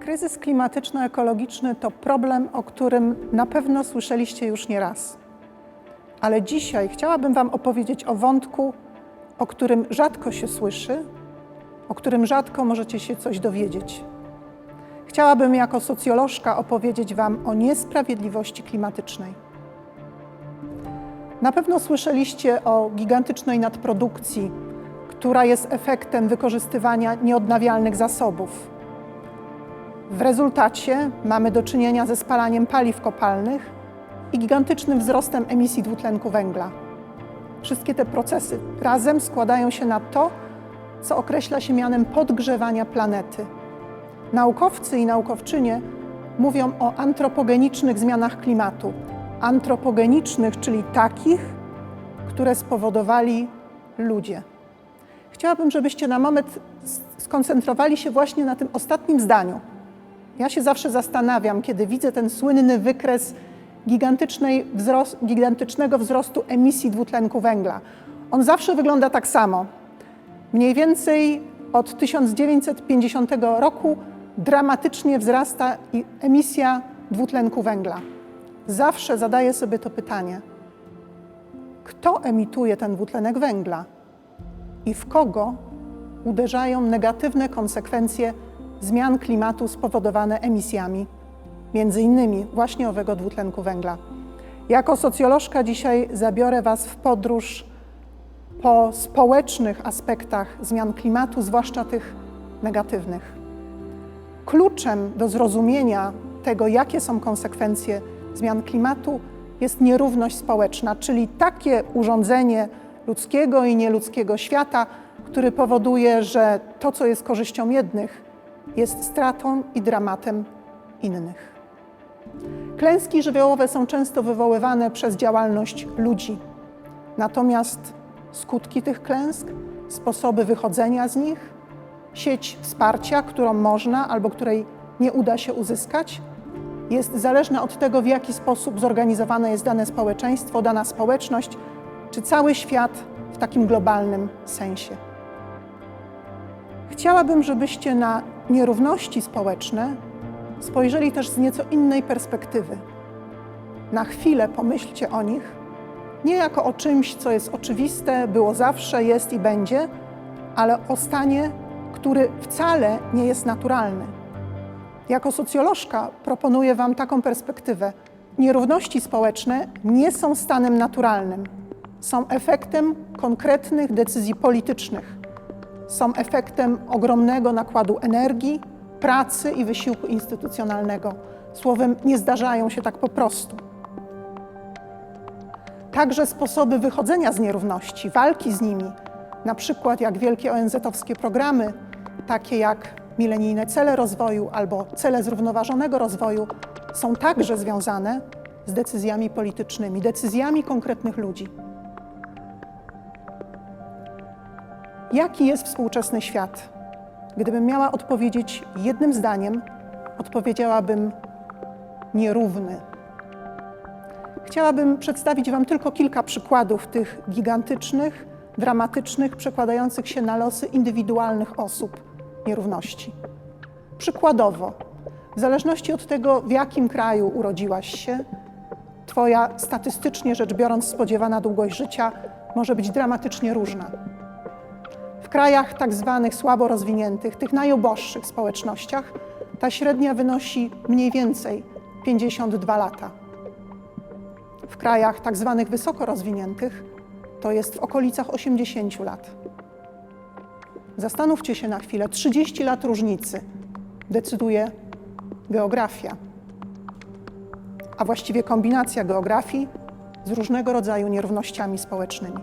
Kryzys klimatyczno-ekologiczny to problem, o którym na pewno słyszeliście już nie raz. Ale dzisiaj chciałabym Wam opowiedzieć o wątku, o którym rzadko się słyszy, o którym rzadko możecie się coś dowiedzieć. Chciałabym jako socjolożka opowiedzieć Wam o niesprawiedliwości klimatycznej. Na pewno słyszeliście o gigantycznej nadprodukcji, która jest efektem wykorzystywania nieodnawialnych zasobów. W rezultacie mamy do czynienia ze spalaniem paliw kopalnych i gigantycznym wzrostem emisji dwutlenku węgla. Wszystkie te procesy razem składają się na to, co określa się mianem podgrzewania planety. Naukowcy i naukowczynie mówią o antropogenicznych zmianach klimatu. Antropogenicznych, czyli takich, które spowodowali ludzie. Chciałabym, żebyście na moment skoncentrowali się właśnie na tym ostatnim zdaniu. Ja się zawsze zastanawiam, kiedy widzę ten słynny wykres gigantycznego wzrostu emisji dwutlenku węgla. On zawsze wygląda tak samo. Mniej więcej od 1950 roku dramatycznie wzrasta emisja dwutlenku węgla. Zawsze zadaję sobie to pytanie: kto emituje ten dwutlenek węgla i w kogo uderzają negatywne konsekwencje zmian klimatu spowodowane emisjami, między innymi właśnie owego dwutlenku węgla. Jako socjolożka dzisiaj zabiorę Was w podróż po społecznych aspektach zmian klimatu, zwłaszcza tych negatywnych. Kluczem do zrozumienia tego, jakie są konsekwencje zmian klimatu, jest nierówność społeczna, czyli takie urządzenie ludzkiego i nieludzkiego świata, który powoduje, że to, co jest korzyścią jednych, jest stratą i dramatem innych. Klęski żywiołowe są często wywoływane przez działalność ludzi. Natomiast skutki tych klęsk, sposoby wychodzenia z nich, sieć wsparcia, którą można albo której nie uda się uzyskać, jest zależna od tego, w jaki sposób zorganizowane jest dane społeczeństwo, dana społeczność, czy cały świat w takim globalnym sensie. Chciałabym, żebyście na nierówności społeczne spojrzeli też z nieco innej perspektywy. Na chwilę pomyślcie o nich nie jako o czymś, co jest oczywiste, było zawsze, jest i będzie, ale o stanie, który wcale nie jest naturalny. Jako socjolożka proponuję Wam taką perspektywę. Nierówności społeczne nie są stanem naturalnym, są efektem konkretnych decyzji politycznych są efektem ogromnego nakładu energii, pracy i wysiłku instytucjonalnego. Słowem, nie zdarzają się tak po prostu. Także sposoby wychodzenia z nierówności, walki z nimi, na przykład jak wielkie ONZ-owskie programy, takie jak milenijne cele rozwoju albo cele zrównoważonego rozwoju, są także związane z decyzjami politycznymi, decyzjami konkretnych ludzi. Jaki jest współczesny świat? Gdybym miała odpowiedzieć jednym zdaniem, odpowiedziałabym nierówny. Chciałabym przedstawić Wam tylko kilka przykładów tych gigantycznych, dramatycznych, przekładających się na losy indywidualnych osób nierówności. Przykładowo, w zależności od tego, w jakim kraju urodziłaś się, Twoja statystycznie rzecz biorąc spodziewana długość życia może być dramatycznie różna. W krajach tak zwanych słabo rozwiniętych, tych najuboższych społecznościach, ta średnia wynosi mniej więcej 52 lata. W krajach tak zwanych wysoko rozwiniętych to jest w okolicach 80 lat. Zastanówcie się na chwilę, 30 lat różnicy decyduje geografia, a właściwie kombinacja geografii z różnego rodzaju nierównościami społecznymi.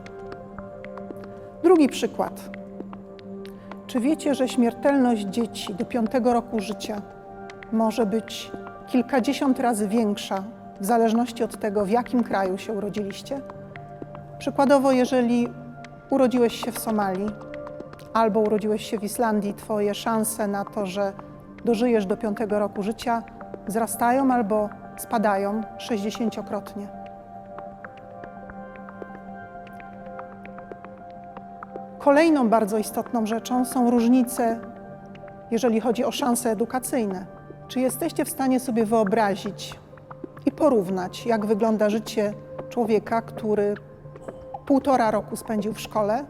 Drugi przykład czy wiecie, że śmiertelność dzieci do piątego roku życia może być kilkadziesiąt razy większa w zależności od tego, w jakim kraju się urodziliście? Przykładowo, jeżeli urodziłeś się w Somalii albo urodziłeś się w Islandii, Twoje szanse na to, że dożyjesz do piątego roku życia, wzrastają albo spadają sześćdziesięciokrotnie. Kolejną bardzo istotną rzeczą są różnice, jeżeli chodzi o szanse edukacyjne. Czy jesteście w stanie sobie wyobrazić i porównać, jak wygląda życie człowieka, który półtora roku spędził w szkole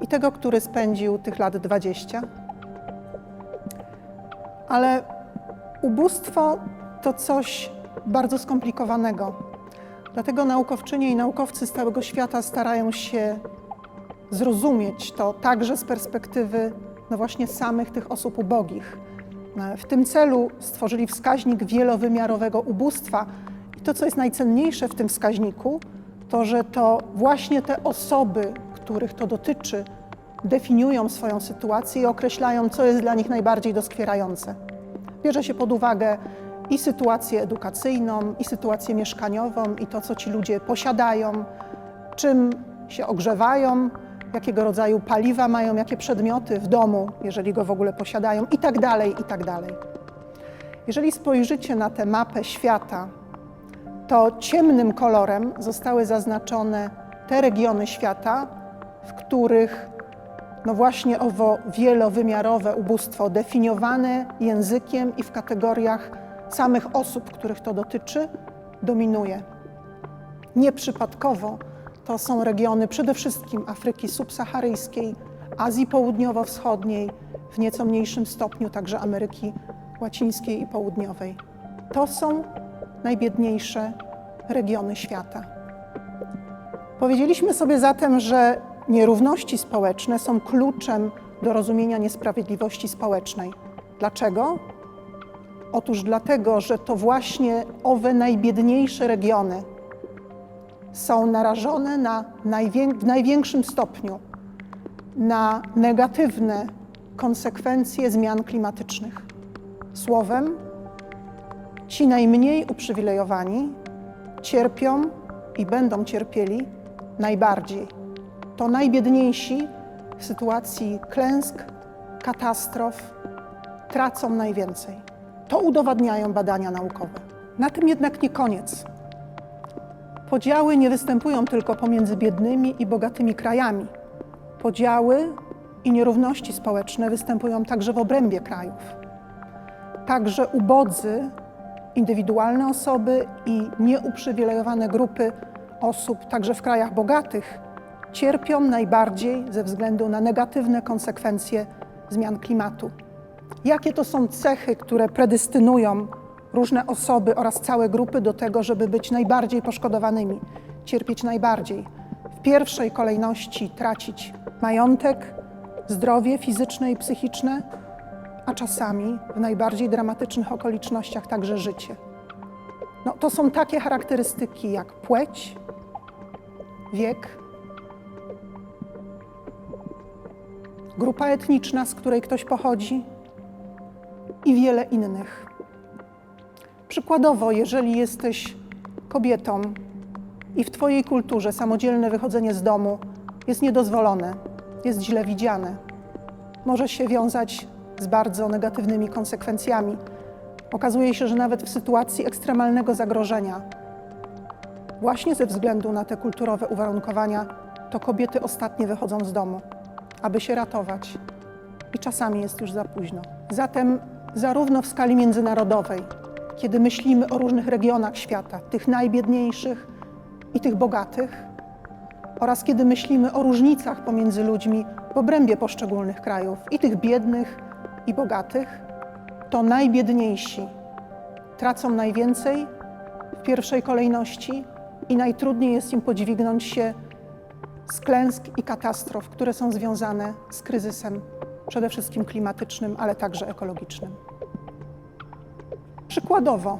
i tego, który spędził tych lat 20? Ale ubóstwo to coś bardzo skomplikowanego. Dlatego naukowczynie i naukowcy z całego świata starają się zrozumieć to także z perspektywy no właśnie samych tych osób ubogich. W tym celu stworzyli wskaźnik wielowymiarowego ubóstwa. I to, co jest najcenniejsze w tym wskaźniku, to że to właśnie te osoby, których to dotyczy, definiują swoją sytuację i określają, co jest dla nich najbardziej doskwierające. Bierze się pod uwagę i sytuację edukacyjną, i sytuację mieszkaniową, i to, co ci ludzie posiadają, czym się ogrzewają, jakiego rodzaju paliwa mają, jakie przedmioty w domu, jeżeli go w ogóle posiadają, i tak dalej, i tak dalej. Jeżeli spojrzycie na tę mapę świata, to ciemnym kolorem zostały zaznaczone te regiony świata, w których no właśnie owo wielowymiarowe ubóstwo definiowane językiem i w kategoriach samych osób, których to dotyczy, dominuje. Nieprzypadkowo to są regiony przede wszystkim Afryki subsaharyjskiej, Azji Południowo-Wschodniej, w nieco mniejszym stopniu także Ameryki Łacińskiej i Południowej. To są najbiedniejsze regiony świata. Powiedzieliśmy sobie zatem, że nierówności społeczne są kluczem do rozumienia niesprawiedliwości społecznej. Dlaczego? Otóż dlatego, że to właśnie owe najbiedniejsze regiony są narażone na w największym stopniu na negatywne konsekwencje zmian klimatycznych. Słowem, ci najmniej uprzywilejowani cierpią i będą cierpieli najbardziej. To najbiedniejsi w sytuacji klęsk, katastrof tracą najwięcej. To udowadniają badania naukowe. Na tym jednak nie koniec. Podziały nie występują tylko pomiędzy biednymi i bogatymi krajami. Podziały i nierówności społeczne występują także w obrębie krajów. Także ubodzy, indywidualne osoby i nieuprzywilejowane grupy osób, także w krajach bogatych, cierpią najbardziej ze względu na negatywne konsekwencje zmian klimatu. Jakie to są cechy, które predystynują różne osoby oraz całe grupy do tego, żeby być najbardziej poszkodowanymi, cierpieć najbardziej? W pierwszej kolejności tracić majątek, zdrowie fizyczne i psychiczne, a czasami w najbardziej dramatycznych okolicznościach także życie. No, to są takie charakterystyki jak płeć, wiek, grupa etniczna, z której ktoś pochodzi i wiele innych. Przykładowo, jeżeli jesteś kobietą i w Twojej kulturze samodzielne wychodzenie z domu jest niedozwolone, jest źle widziane, może się wiązać z bardzo negatywnymi konsekwencjami. Okazuje się, że nawet w sytuacji ekstremalnego zagrożenia, właśnie ze względu na te kulturowe uwarunkowania, to kobiety ostatnie wychodzą z domu, aby się ratować. I czasami jest już za późno. Zatem, zarówno w skali międzynarodowej, kiedy myślimy o różnych regionach świata, tych najbiedniejszych i tych bogatych, oraz kiedy myślimy o różnicach pomiędzy ludźmi w obrębie poszczególnych krajów, i tych biednych, i bogatych, to najbiedniejsi tracą najwięcej w pierwszej kolejności i najtrudniej jest im podźwignąć się z klęsk i katastrof, które są związane z kryzysem, przede wszystkim klimatycznym, ale także ekologicznym. Przykładowo,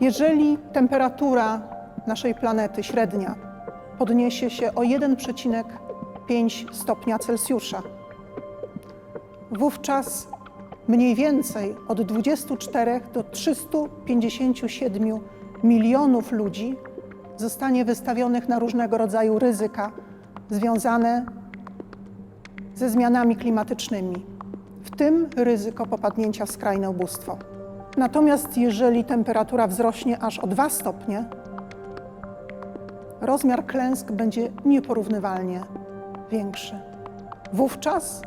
jeżeli temperatura naszej planety średnia podniesie się o 1,5 stopnia Celsjusza, wówczas mniej więcej od 24 do 357 milionów ludzi zostanie wystawionych na różnego rodzaju ryzyka związane ze zmianami klimatycznymi, w tym ryzyko popadnięcia w skrajne ubóstwo. Natomiast jeżeli temperatura wzrośnie aż o 2 stopnie, rozmiar klęsk będzie nieporównywalnie większy. Wówczas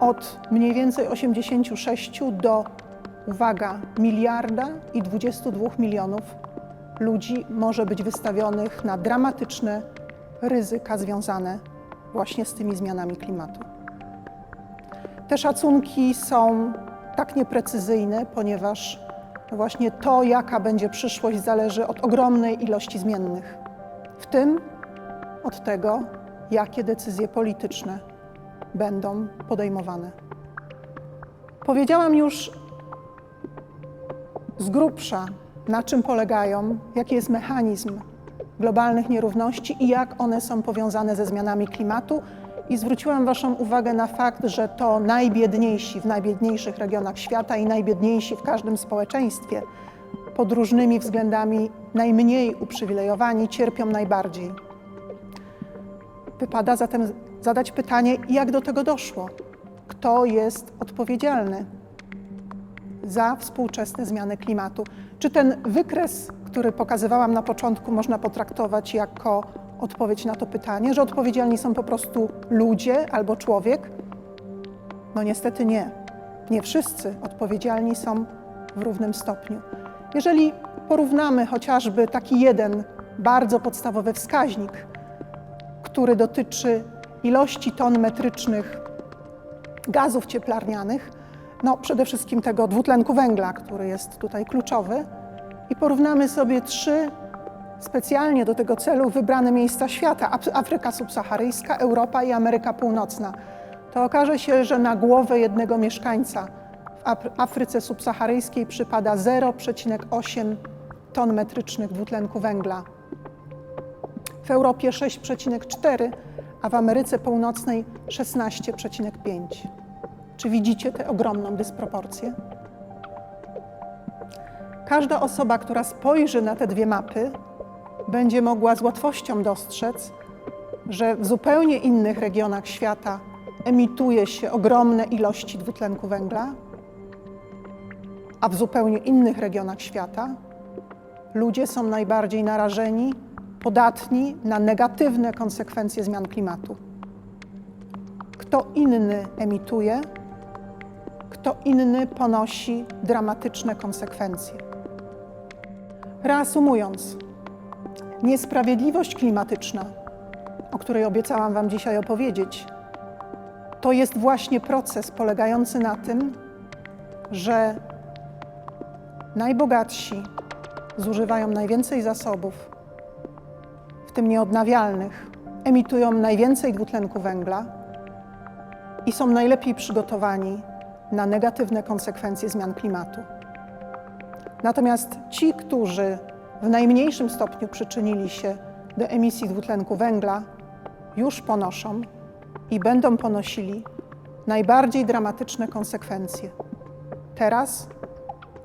od mniej więcej 86 do, uwaga, miliarda i 22 milionów ludzi może być wystawionych na dramatyczne ryzyka związane właśnie z tymi zmianami klimatu. Te szacunki są tak nieprecyzyjne, ponieważ właśnie to, jaka będzie przyszłość, zależy od ogromnej ilości zmiennych, w tym od tego, jakie decyzje polityczne będą podejmowane. Powiedziałam już z grubsza, na czym polegają, jaki jest mechanizm globalnych nierówności i jak one są powiązane ze zmianami klimatu. I zwróciłam Waszą uwagę na fakt, że to najbiedniejsi w najbiedniejszych regionach świata i najbiedniejsi w każdym społeczeństwie pod różnymi względami najmniej uprzywilejowani cierpią najbardziej. Wypada zatem zadać pytanie, jak do tego doszło? Kto jest odpowiedzialny za współczesne zmiany klimatu? Czy ten wykres, który pokazywałam na początku, można potraktować jako odpowiedź na to pytanie, że odpowiedzialni są po prostu ludzie albo człowiek? No niestety nie. Nie wszyscy odpowiedzialni są w równym stopniu. Jeżeli porównamy chociażby taki jeden bardzo podstawowy wskaźnik, który dotyczy ilości ton metrycznych gazów cieplarnianych, no przede wszystkim tego dwutlenku węgla, który jest tutaj kluczowy, i porównamy sobie trzy specjalnie do tego celu wybrane miejsca świata Afryka subsaharyjska, Europa i Ameryka Północna. To okaże się, że na głowę jednego mieszkańca w Afryce subsaharyjskiej przypada 0,8 ton metrycznych dwutlenku węgla. W Europie 6,4, a w Ameryce Północnej 16,5. Czy widzicie tę ogromną dysproporcję? Każda osoba, która spojrzy na te dwie mapy, będzie mogła z łatwością dostrzec, że w zupełnie innych regionach świata emituje się ogromne ilości dwutlenku węgla, a w zupełnie innych regionach świata ludzie są najbardziej narażeni, podatni na negatywne konsekwencje zmian klimatu. Kto inny emituje, kto inny ponosi dramatyczne konsekwencje. Reasumując, niesprawiedliwość klimatyczna, o której obiecałam Wam dzisiaj opowiedzieć, to jest właśnie proces polegający na tym, że najbogatsi zużywają najwięcej zasobów, w tym nieodnawialnych, emitują najwięcej dwutlenku węgla i są najlepiej przygotowani na negatywne konsekwencje zmian klimatu. Natomiast ci, którzy w najmniejszym stopniu przyczynili się do emisji dwutlenku węgla, już ponoszą i będą ponosili najbardziej dramatyczne konsekwencje teraz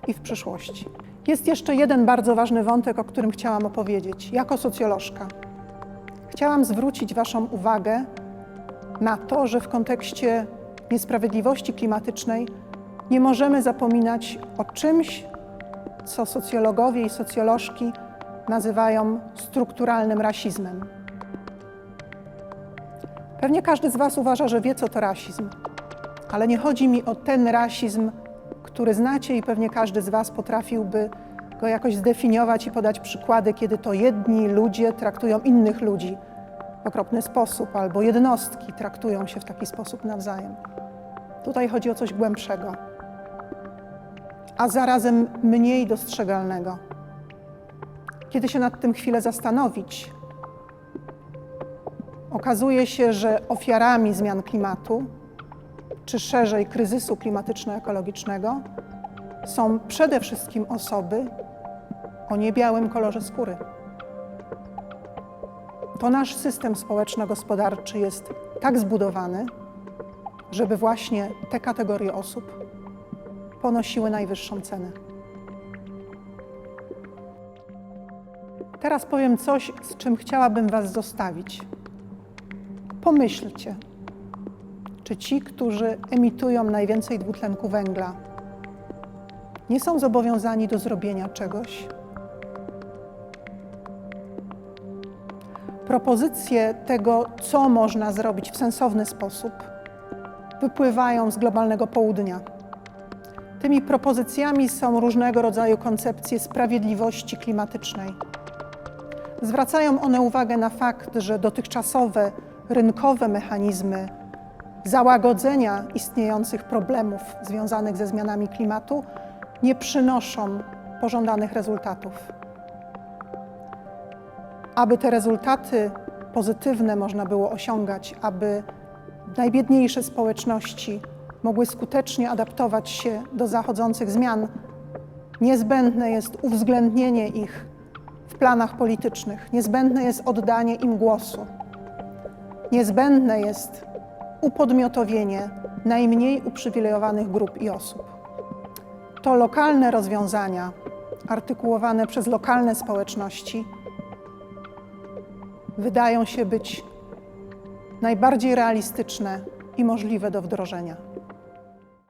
i w przyszłości. Jest jeszcze jeden bardzo ważny wątek, o którym chciałam opowiedzieć. Jako socjolożka chciałam zwrócić Waszą uwagę na to, że w kontekście niesprawiedliwości klimatycznej nie możemy zapominać o czymś, co socjologowie i socjolożki nazywają strukturalnym rasizmem. Pewnie każdy z Was uważa, że wie, co to rasizm, ale nie chodzi mi o ten rasizm, który znacie i pewnie każdy z Was potrafiłby go jakoś zdefiniować i podać przykłady, kiedy to jedni ludzie traktują innych ludzi w okropny sposób, albo jednostki traktują się w taki sposób nawzajem. Tutaj chodzi o coś głębszego a zarazem mniej dostrzegalnego. Kiedy się nad tym chwilę zastanowić, okazuje się, że ofiarami zmian klimatu, czy szerzej kryzysu klimatyczno-ekologicznego, są przede wszystkim osoby o niebiałym kolorze skóry. To nasz system społeczno-gospodarczy jest tak zbudowany, żeby właśnie te kategorie osób ponosiły najwyższą cenę. Teraz powiem coś, z czym chciałabym Was zostawić. Pomyślcie, czy ci, którzy emitują najwięcej dwutlenku węgla, nie są zobowiązani do zrobienia czegoś? Propozycje tego, co można zrobić w sensowny sposób, wypływają z globalnego południa. Tymi propozycjami są różnego rodzaju koncepcje sprawiedliwości klimatycznej. Zwracają one uwagę na fakt, że dotychczasowe rynkowe mechanizmy załagodzenia istniejących problemów związanych ze zmianami klimatu nie przynoszą pożądanych rezultatów. Aby te rezultaty pozytywne można było osiągać, aby najbiedniejsze społeczności mogły skutecznie adaptować się do zachodzących zmian, niezbędne jest uwzględnienie ich w planach politycznych, niezbędne jest oddanie im głosu, niezbędne jest upodmiotowienie najmniej uprzywilejowanych grup i osób. To lokalne rozwiązania, artykułowane przez lokalne społeczności, wydają się być najbardziej realistyczne i możliwe do wdrożenia.